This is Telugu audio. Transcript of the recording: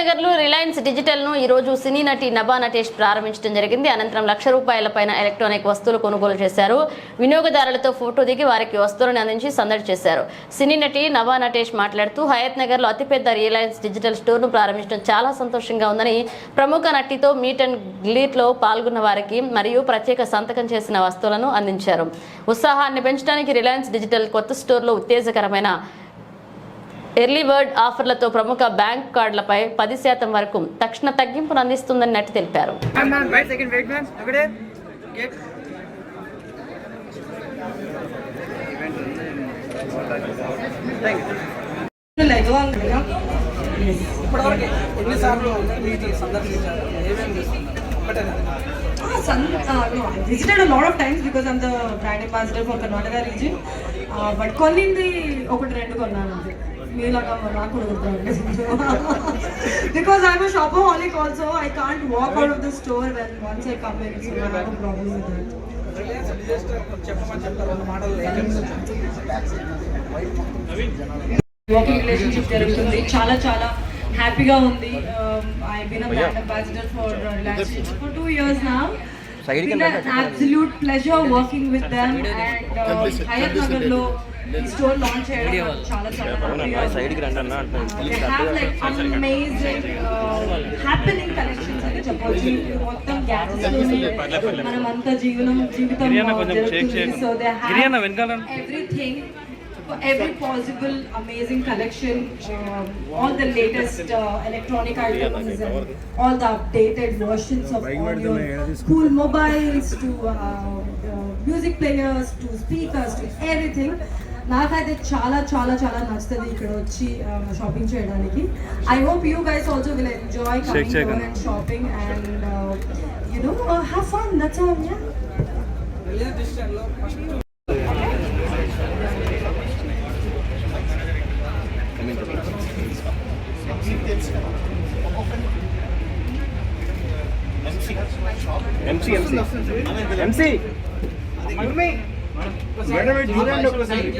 నగర్ రిలయన్స్ డిజిటల్ను ఈ రోజు సినీ నటి నభా నటేష్ ప్రారంభించడం జరిగింది. అనంతరం లక్ష రూపాయల పైన ఎలక్ట్రానిక్ వస్తువులు కొనుగోలు చేశారు. వినియోగదారులతో ఫోటో దిగి వారికి వస్తువులను అందించి సందడి చేశారు. సినీ నటి నభా నటేష్ మాట్లాడుతూ హయత్ నగర్లో అతిపెద్ద రిలయన్స్ డిజిటల్ స్టోర్ను ప్రారంభించడం చాలా సంతోషంగా ఉందని ప్రముఖ నటితో మీట్ అండ్ గ్లీట్లో పాల్గొన్న వారికి మరియు ప్రత్యేక సంతకం చేసిన వస్తువులను అందించారు. ఉత్సాహాన్ని పెంచడానికి రిలయన్స్ డిజిటల్ కొత్త స్టోర్లో ఉత్తేజకరమైన ఎర్లీ వర్డ్ ఆఫర్లతో ప్రముఖ బ్యాంక్ కార్డులపై పది శాతం వరకు తక్షణ తగ్గింపును అందిస్తుందని నటి తెలిపారు. ఒకటి. రెండు కొన్నాను మీలాగా నాకు because I'm shopper also I can't walk out of the store when once I come in so I have problem with that Reliance working relationship జరుగుతుంది. చాలా చాలా హ్యాపీగా ఉంది. I been brand ambassador for relaxation for two years నా been an absolute pleasure working with them and uh, హయత్ నగర్లో ఈ స్టోర్ లాంచ్ చేయడం చాలా చాలా have like amazing uh, happening collections అని చెప్పొచ్చు మొత్తం గ్యాడ్జెట్స్ మనం అంతా జీవనం జీవితం. సో దే హ్యావ్ వెనకాల. everything every possible amazing collection um, all the latest uh, electronic items and all the updated versions of all your cool mobiles to uh, uh, music players to speakers to everything నాకైతే చాలా చాలా చాలా నచ్చుతుంది ఇక్కడ వచ్చి షాపింగ్ చేయడానికి I hope you guys also will enjoy coming shake and shopping and you know have fun that's all yeah Reliance డిజిటల్లో first MC MC MC madam చూడండి ఒకసారి